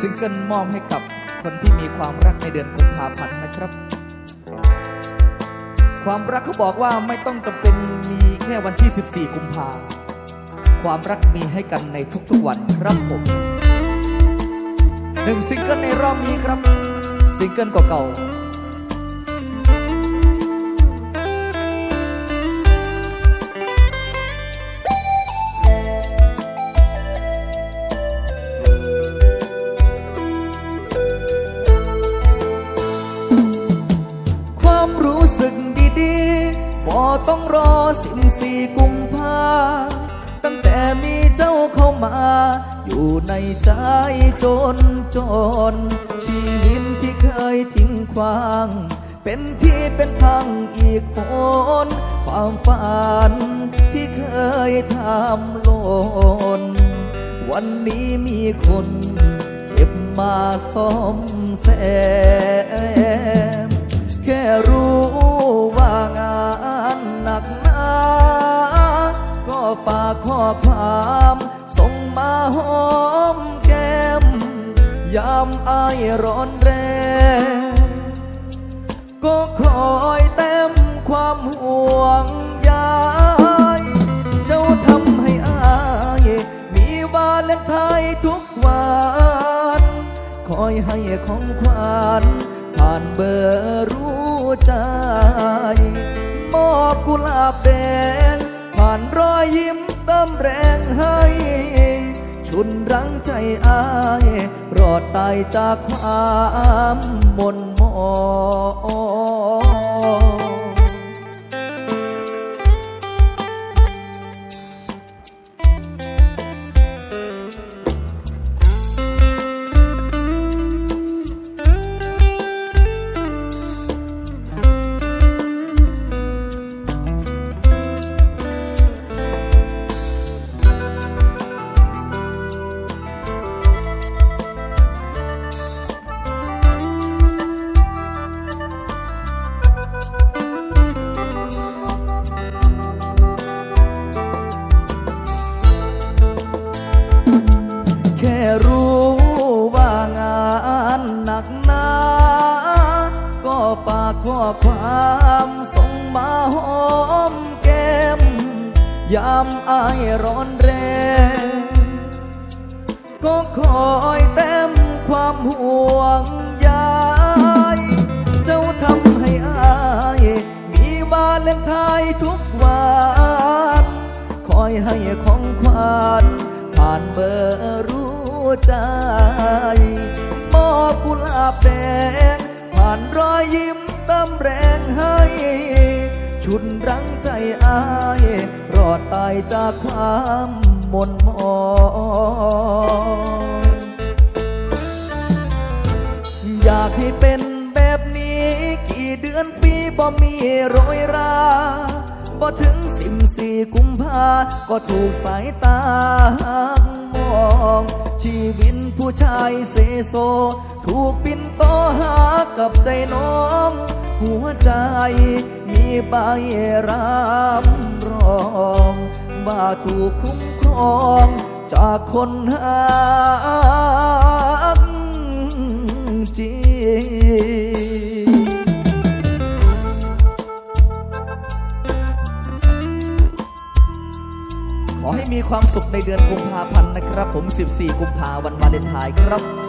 ซิงเกิลมอบให้กับคนที่มีความรักในเดือนกุมภาพันธ์นะครับ ความรักเขาบอกว่าไม่ต้องจำเป็นมีแค่วันที่ 14 กุมภาความรักมีให้กันในทุกๆวันครับผมหนึ่งซิงเกิลในรอบนี้ครับ ซิงเกิลเก่าๆ ต้องรอสิบสี่กุมภาตั้งแต่มีเจ้าเข้ามา อยู่ในใจจนจน ชีวิตที่เคยทิ้งขว้าง เป็นที่เป็นทางอีกคนความฝันที่เคยทำหล่นวันนี้มีคนเก็บมาซ่อมแซมแค่รู้ ก็ฝากข้อความส่งมาหอมแก้ม ยามอายร้อนแรง ก็คอยเต็มความห่วงใยเจ้าทำให้อายมีวาเลนไทน์ทุกวัน คอยให้ของขวัญผ่านเบอร์รู้ใจ มอบกุหลาบแดงานรอยยิ้มเติมแรงให้ ชุนรั้งใจอาย รอดตายจากความมน ความส่งมาหอมแก้ม ยามอายร้อนแรง ก็คอยเต็มความห่วงใยเจ้าทำให้อายมีวาเลนไทน์ทุกวันคอยให้ของขวัญผ่านเบอร์รู้ใจมอบกุหลาบแดงผ่านรอยยิ้ม เติมแรงให้ ชุนรั้งใจอาย รอดตายจากความหมนหมองอยากให้เป็นแบบนี้ กี่เดือนปีบ่มีโรยราบ่ถึง สิบสี่กุมภาก็ถูกสายตามอง ชีวิตผู้ชายเซโซ ถูกปินโตหากับใจน้อง หัวใจมีใบรำรองว่าถูกคุ้มครองจากคนหากจริง ขอให้มีความสุขในเดือนกุมภาพันธ์นะครับ ผม 14 กุมภาวันวาเลนไทน์ครับ